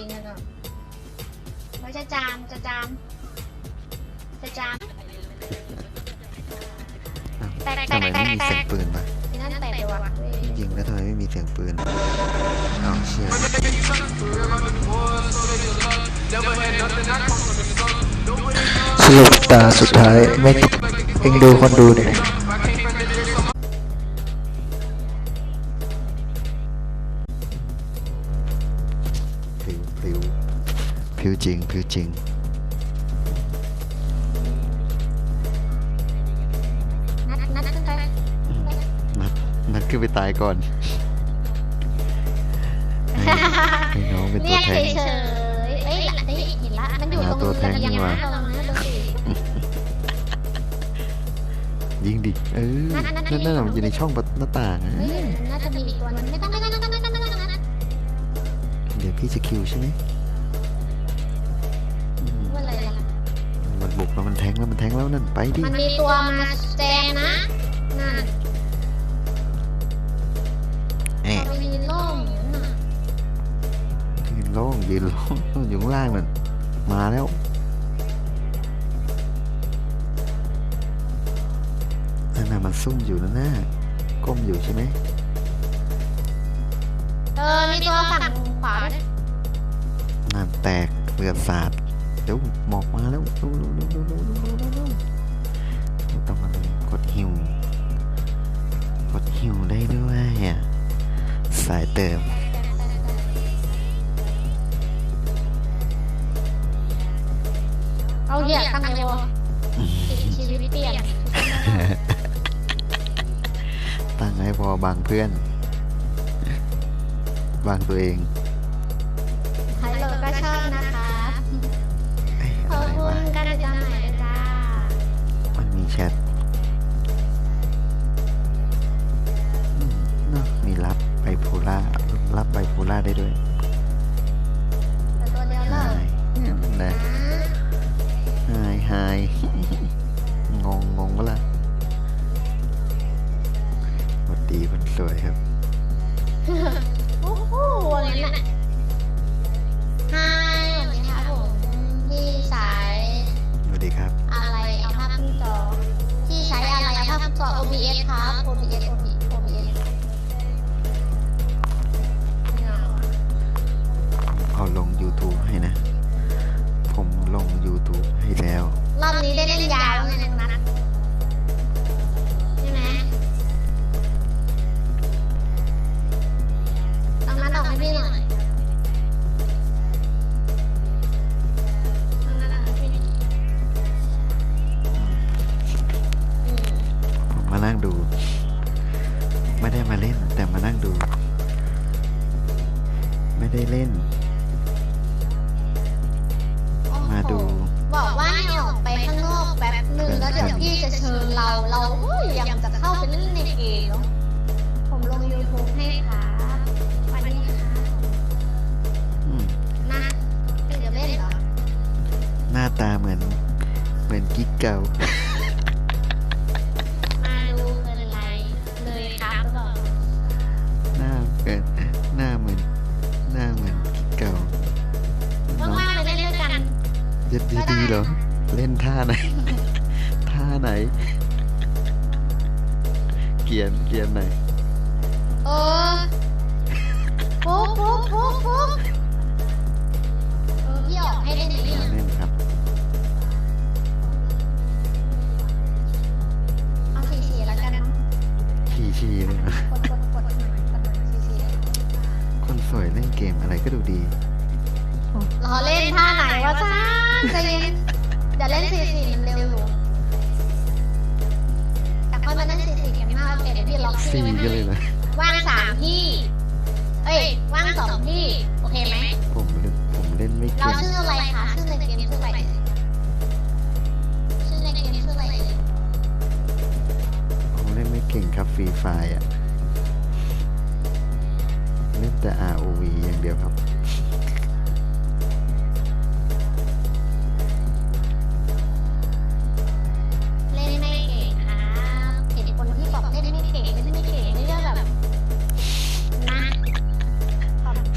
ริงๆนะก็ไม่จะจามจะจามจะจามแตกทำไมไม่มีเสียงปืนวะที่นั่นแตกเลยว่ะเว้ยยิงแล้วทำไมไม่มีเสียงปืนอ้าวเชี่ย สรุปตาสุดท้ายไม่เองดูคนดูดิผิ จริงผิวจริงนัดนัดขึ้นไปนัดนัดขึ้นไปตายก่อนให้ให้น้องเป็นเรีตัวยกแทเฉน ยๆเอ้ยเอ้ยเห็นละ มันอยู่ตรงหาตัวแทนระเบียงดีกว่า นะระวังนะดูสิยิงดิ เออ นั่นนั่นนั่นั่นนน่ะมันอยู่ในช่องประหน้าต่างอะเฮ้ยน่าจะมีอีกตัวนึงไม่ต้องไม่ต้องไม่ต้องไม่ต้องไม่ต้องไม่ต้องเดี๋ยวพี่จะคิวใช่ไหม แล้วมันแทงแล้วมันแทงแล้วนั่นไปดิมันมีตัวมาแจงนะน่ะแอะมันมีโล่งน่ะยืนโล่งยืนโล่งอยู่ข้างล่างนั่นมาแล้วนั่นน่ะมันซุ่มอยู่นั่นน่ะก้มอยู่ใช่ไหมเออมีตัวฝั่งขวาด้วยนั่นแตกเลือดสาด เดี๋ยวหมอกมาแล้วเร็วเร็วเร็วเร็วเร็วเร็วเร็วเร็วเร็วต้องมาเลยกดฮิวกดฮิวได้ด้วยอะสายเติมเอาเหยียบตั้งไงวะชีวิตเปลี่ยนตั้งให้พอบางเพื่อน บางตัวเอง รับไบโพล่าได้ด้วยแต่ตัวเดียวเลิหากยนั่นแหละหายหาย งงงงวะล่ะสวัสดีคนสวยครับ โอ้โหอะไรน่ะไฮสวัสดีครับผมพี่สายสวัสดีครับ อะไรเอาภาพขึ้นจอที่ใช้อะไรเอาภาพขึ้นจอ OBS ครับ OBS OBS OBS อบนี้ได้เล่นยาวแล้วนะ อนกิ๊กเก่ามาดูเป็นไร เลยครับหรือเปล่าหน้าเกินหน้าเหมือน หน้าเหมือนกิ๊กเก่าน้องว่างๆไปเล่นด้วยกันจะดีดีเหรอ เล่นท่าไหน ท่าไหน เกียนเกียนไหน เออปุ๊บปุ๊บปุ๊บปุ๊บเออพี่ออกให้เล่นไหนเนี่ยเล่น ชีชีเลยนะกดกดกดหน่อยกดหน่อยสี่สี่คนสวยเล่นเกมอะไรก็ดูดีรอเล่นท่าไหนวะจ้าใจเย็นเดี๋ยวเล่นสี่สี่มันเร็วอยู่แต่ก็มาเล่นสี่สี่กันมากโอเคเดี๋ยวพี่ล็อกสี่ชื่อไว้ก็ให้เลยนะว่างสามที่ เอ้ยว่างสองที่ โอเคไหมผมเล่นผมเล่นไม่เราเก่งชื่ออะไรคะชื่อในเกมชื่ออะไร เก่งครับฟรีไฟอะเล่นแต่ ROV อย่างเดียวครับ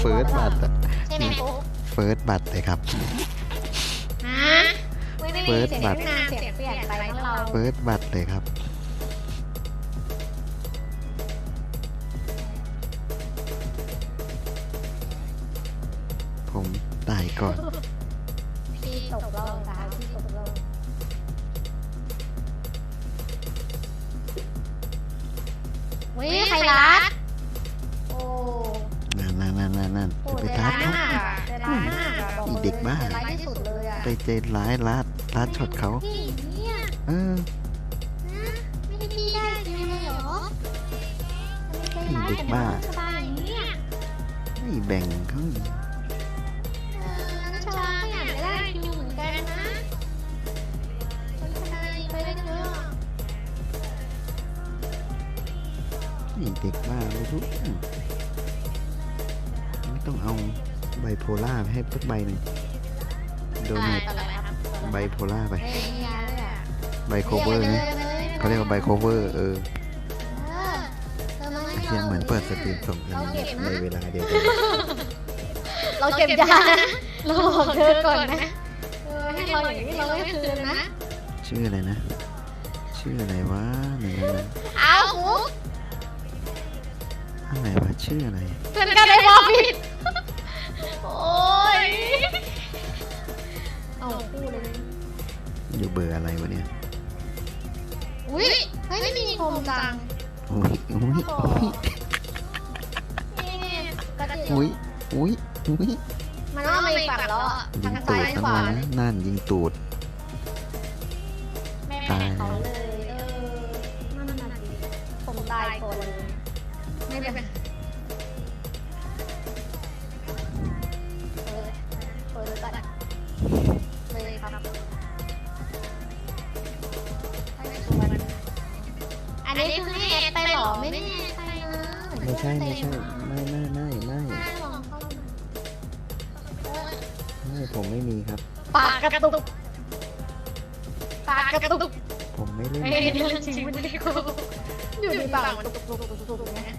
เฟิร์สบัตรเฟิร์สบัตรเลยครับเฟิร์สบัตเฟิร์สบัตรเลยครับ วิใครรักโอ้นั่นนั่นนั่นนั่นนั่นโหจะไปใจทัร้าบยเขา มากอะใจร้ายมากอะบอกอีเด็กบ้า ใจร้ายที่สุดเลยอะไปเจนร้ายลาดลาดช็อตเขา พี่เนี่ยเออนะไม่ให้พี่ได้จริงเลยเหรอทำไมใจร้ายเด็กบ้าบน้องชบาอย่างเนี้ยไม่แบ่งเขาเอ เด็กบ้าไม่รู้ไม่ต้องเอาไบโพล่าไปให้สักใบหนึ่งโดเนทอะไรครับไบโพล่าไปเฮ้ยมียาด้วยอะไบโคเวอร์นะเขาเรียกว่าไบโคเวอร์เออเออเธอมาให้เพียงเหมือนเปิดสตรีมส่งกันในเวลาเดียวกันเราเก็บยานะเราบอกเธอก่อนนะเออให้เราอย่างนี้เราไม่คืนนะ ชื่ออะไรนะ ชื่ออะไรวะหนึ่งนั้นเอาหู อะไรวะชื่ออะไรเพื่อนก็ได้บอกผิด โอ้ยเอาพูดเลย อยู่เบอร์อะไรวะเนี่ยอุ้ยเฮ้ยไม่มีคมจังอุ้ยอุ้ยอุ้ยนี่กระจิ๋วอุ้ยอุ้ยอุ้ยมันต้องมาอีกฝั่งแล้วอะยิทางงซ้าตูยดขวาทั้งนั้นนั่นยิงตูด แม่แม่เขาเลย ไม่ผมไม่มีครับ ปากกระตุกปากกระตุกผมไม่เล่นเฮ้ยนี่เรื่องจริงไม่ได้กูอยู่ในปากมันตุกตุกตุกตุกตุกนะ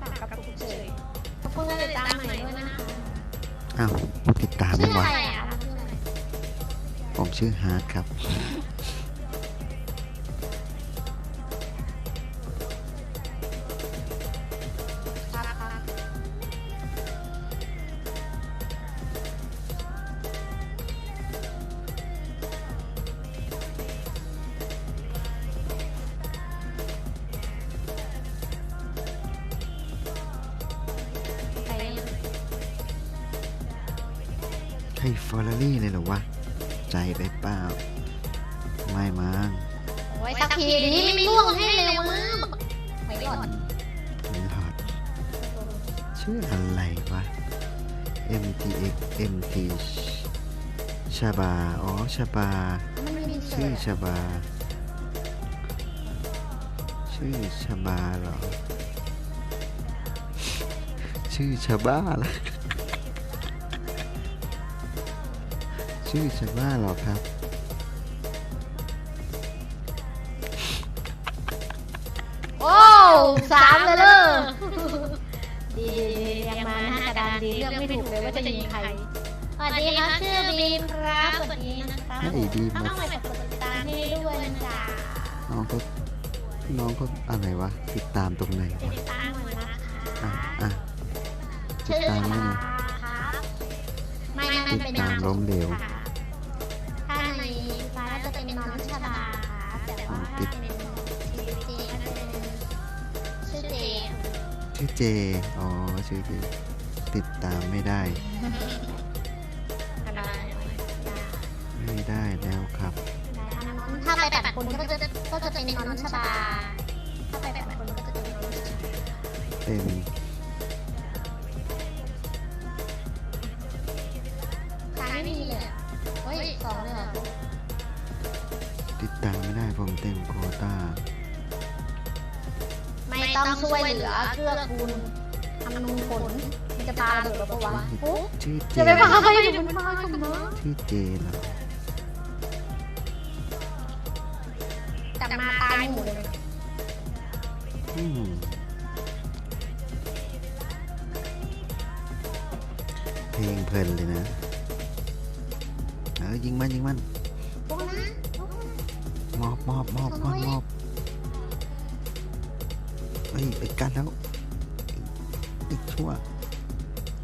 ปากกระตุกเฉยขอบคุณกันติดตามใหม่ด้วยนะคะอ้าวผู้ติดตามชื่ไม่อไหวอะไรอะชื่ออะไรผมชื่อฮาร์ดครับครับ ให้ฟอร์รารี่เลยเหรอวะ ใจไปเปล่า ไม่มั้งโอ้ยสักทีนี้ไม่ล่วงให้เร็วมากไม่หลอดไม่หอดชื่ออะไรวะ MTX MT ชาบา อ๋อ ชาบามันไม่มีชื่อชาบา ชื่อชาบาเหรอ ชื่อชาบ้าเห ชื่อชาบ้าเหรอครับ โอ้สามเลยเลยดียังมาหน้ากระดานดีเลือกไม่ถูกเลยว่าจะยิงใครสวัสดีครับชื่อบีมครับสวัสดีนะครับให้บีมมาต้องไปกดติดตามให้ด้วยนะจ๊ะน้องก็น้องก็อะไรวะ ติดตามตรงไหนวะติดตามหน่อยนะคะอะอะติดชื่อตามไม่ชมีบาครับไม่ไม่ไม่ติดเป็นตามล้มเหลว ค่ะ ต่ว่าถ้าเป็นชื่อเจก็จะเป็นชื่อเจชื่อเจ อ๋อ ชื่อเจ ติดตามไม่ได้ก็ได้ไม่ได้แล้วครับ ถ้าไปแบบคนก็จะก็จะเป็นน้องชบาถ้าไปแบบคนก็จะเป็นน้องชบาเป็น ต้องช่วยเหลือเกื้อกูลทำนูนผลมันจะปาระเบิดเราปะวะปุ๊บชื่อเจจะไปพาใครอยู่บนฟ้ากันนะชื่อเจเหรอจับมาตายหมู่เลยอืมเพลงเพลินเลยนะ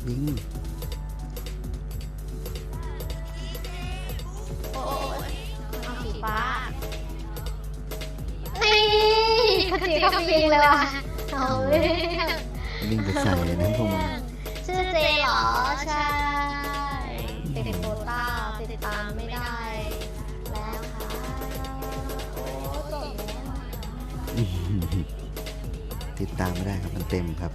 ยิงโอ้ยเอาสีฟ้านี่กระสีกระปิงเลยว่ะเอาเลยวิ่งไปใส่เลยนะพวกมันชื่อเจเหรอ ใช่ติดโคต้าติดตามไม่ได้แล้วค่ะโอ้จบแล้วติดตามไม่ได้ครับมันเต็มครับ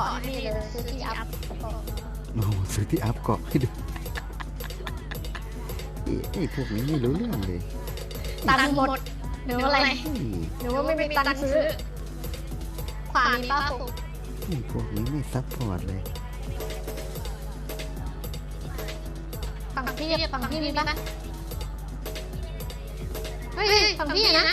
ซื้อก่อนให้เลยซื้อที่อัพโอ้โหซื้อที่อัพเกาะให้ดูไอ้พวกนี้ไม่รู้เรื่องเลยตังค์หมดหรืออะไรหรือว่าไม่มีตังค์ซื้อขวามีป้าฟุกไอ้พวกนี้ไม่ซัพพอร์ตเลยฝั่งพี่ฝั่งพี่มีปะเฮ้ยฝั่งพี่นะ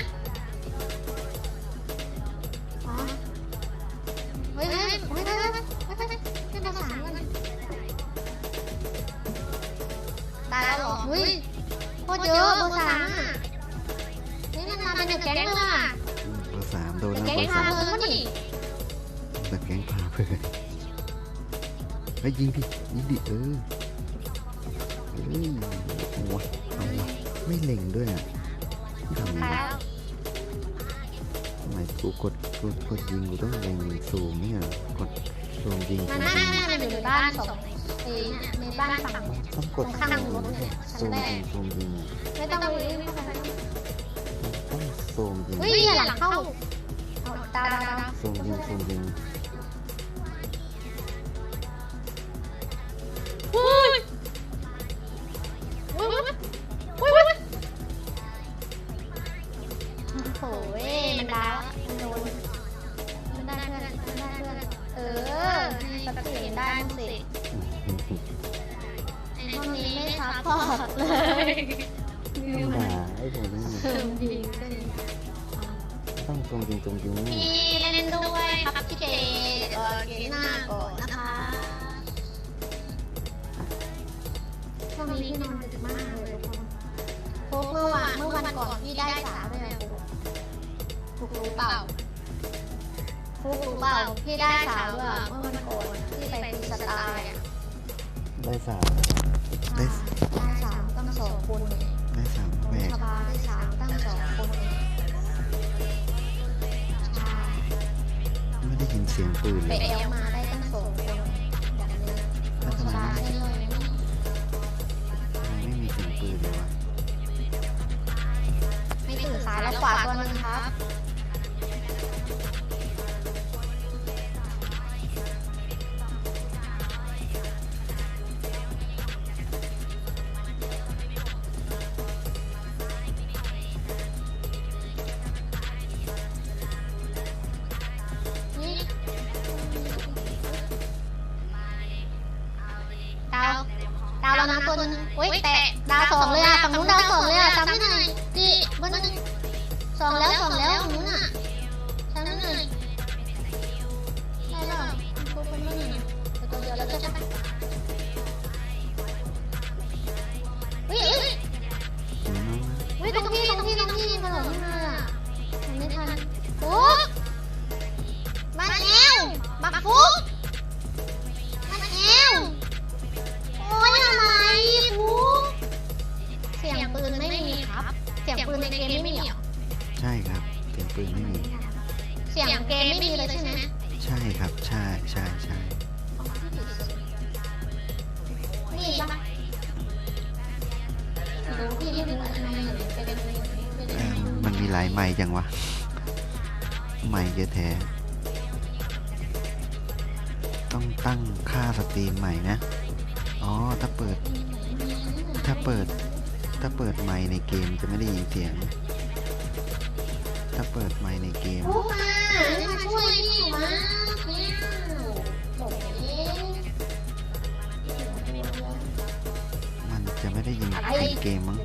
เหรอเฮ้ยโคตรเยอะเบอร์สามอะเฮ้ยมันมาเป็นเดอะแก๊งเลยอะเบอร์สามโดนเดอะแล้วแก๊งเบอร์พาสามเบอร์นี่เบอร์แก๊งพาเพื่อนเฮ้ยยิงดิยิงดิเออเฮ้ยเอาวะเอาวะไม่เล็งด้วยอะทำไงตายวะแล้วทำไมกูกดกูกดยิงกูต้องเล็งซูมเนี่ยกดซูมยิงมัซูนมน่ายิงจะมันอยู่ในบ้านสอง เอ้ยเนี่ยในบ้านฝั่งต้องกดข้างรถเนี่ยชั้ซูนมแรยิกงซูมยิงไม่ต้องไปไม่ต้องไปต้องซูมยิงเฮ้ยอย่าหลังเข้าเอาดาวดาวดาวซูมยิงซูมยิง นี้พี่นอนดึกมากเลยทุกคนโฟกเมื่อวานเมื่อวันก่อนพี่ได้สามเลยนะฟุกรู้เปล่าฟุกรู้เปล่าพี่ได้สามเมื่อวันก่อนที่ไปฟรีสไตล์อะได้สามได้ได้สามตั้งสองคนได้สามแบกสบายได้สามตั้งสองคนไม่ได้ยินเสียงปืนเลยเอลมา ตัวนึงครับ ดาวดาวแล้วนะตัวนึงเฮ้ยแต่ดาวสองเลย นี่ปะพี่ไม่รู้ทำไมเป็นเป็นเออมันมีหลายไม้จังวะไม้เยอะแท้ต้องตั้งค่าสตรีมใหม่นะ อ๋อ ถ้าเปิด ถ้าเปิด ถ้าเปิดไมค์ในเกมจะไม่ได้ยินเสียง ถ้าเปิดไมค์ในเกมมามาช่วยพี่มา ได้ยินเสียงเกมมั้ง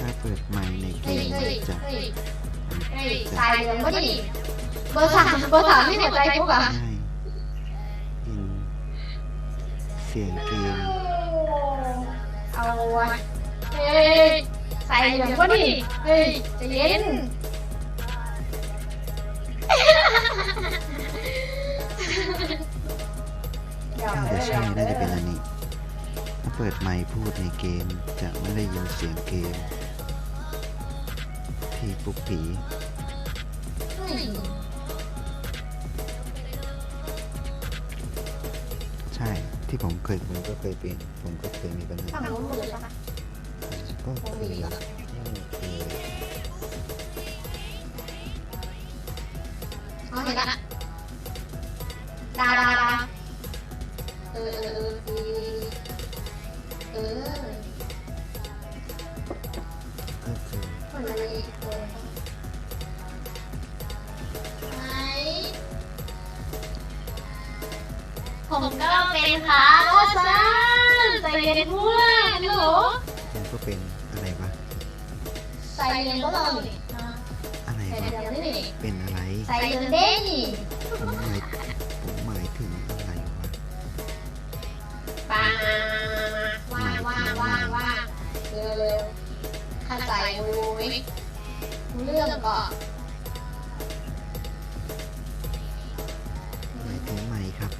ถ้าเปิดไมค์ในเกมจะเฮ้ยเฮ้ยสายเลืองก็ดิเบอร์สามเบอร์สามที่หัวใจพวกอะยินเสียงเกมเอาวะเฮ้ยสายเหลืองก็ดิเฮ้ยจะเย็นน่าจะใช่น่าจะเป็นอันนี้ เปิดไมค์พูดในเกม จะไม่ได้ยินเสียงเกม ที่ปลุกผีใช่ที่ผมเคยผมก็เคยเป็นผมก็เคยมีปัญหาก็คยเคยอ๋อเห็นละดาดาดาเออ เออเออเออก็เคยคนละเลยเออไหนผมก็เป็นขาโอซันใจเย็นเพื่อนนี่หรอผมก็เป็นอะไรวะใส่เย็นก็เราดิอะไรใส่วะเย็นนี่เป็นอะไรใส่เย็นเด้นี่ผมหมายผมหมายถึงอะไรวะปา เข้าใจรู้ไหมรู้เรื่องก่อนหมายถึงไมค์ครับ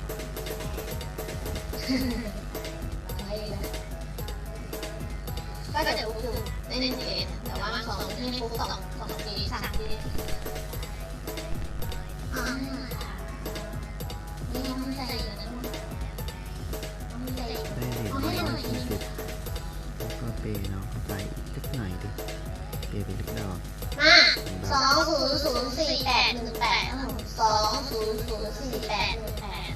ก็จะฟุกอยู่ในหนึ่งเกมแต่ว่าสองที่ฟุกสองสองทีสามที สี่แปดหนึ่งแปดสองศูนย์ศูนย์สี่แปดหนึ่งแปด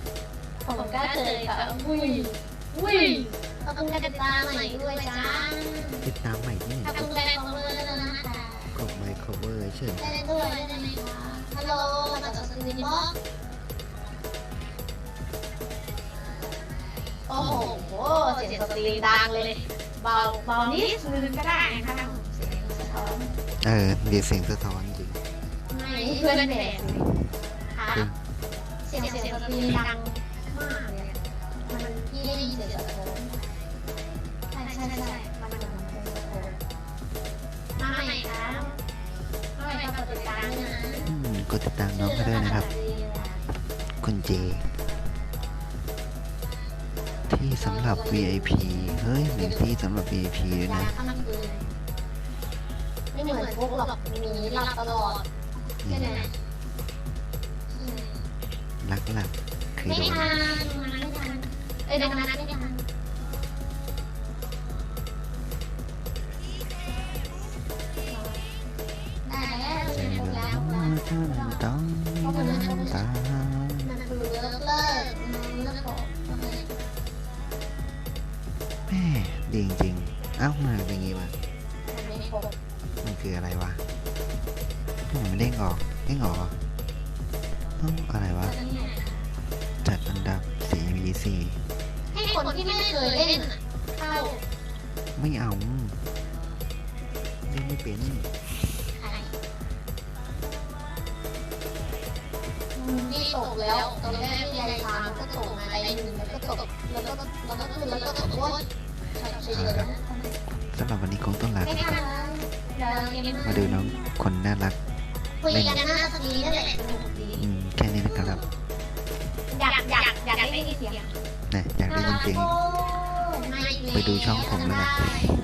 ผมก็เคยค่ะวุ้ยวุ้ยขอบคุณกระตาใหม่ด้วยจ้าติดตามใหม่ที่ไหนขอบคุณแบงค์ของเบอร์แล้วนะคะกดไมค์ cover เชิญได้ด้วยได้ไหมคะฮัลโหลมาจากสตรีมบ็อกโอ้โหเสียงสตรีมดังเลยเบาเบานิดนึงก็ได้นะคะเสียงสะท้อนเออเดี๋ยวเสียงสะท้อนจริงไม่ เพื่อนแบกเลยค่ะเสียงเสียงสตรีมดังมากเลยอะมันพี่ได้ยินเสียงสะท้อนใช่ใช่ใช่มันเหมือนเสียงสะท้อนมาใหม่ครับมาใหม่ครับกดติดตามด้วยนะอืมกดติดตามน้องก็ด้วยนะครับ คุณเจ ที่สำหรับ VIP เฮ้ยมีที่สำหรับ VIP ด้วยนะไม่เหมือนพวกหรอกมีหลับตลอดนี่ใช่ไหมลักหลักคือไม่โดนทันไม่ทันเอ้ยดังนั้นไม่ทันได้แล้วใจได้มันแล้วท่านต้องตามันคือเลิกเลิกเลิกของแม่ดีจริงๆเอ้ามาเป็นงี้วะมันไม่ครบมันคืออะไรวะทำไมมันเด้งออกเด้งออกเหรอเอ้าอะไรวะ จัดอันดับสีมีสี่ให้คนที่ไม่เคยเล่นเข้าไม่เอาเล่นไม่เป็นที่ตกแล้วตอนแรกที่ยายทางก็ตกอะไรหนึ่งแล้วก็ตกแล้วก็แล้วก็ขึ้นแล้วก็ตกโอ๊ยเฉยๆนะสำหรับวันนี้คงต้องลาไปก่อนมาดูน้องคนน่ารัก คุยกันหน้าสกีนั่นแหละสนุกดีอืมแค่นี้นะครับอยากอยากอยากได้ยินเสียงนะอยากได้ยินเสียงไม่ไปดูช่องผมเลยนะโอเค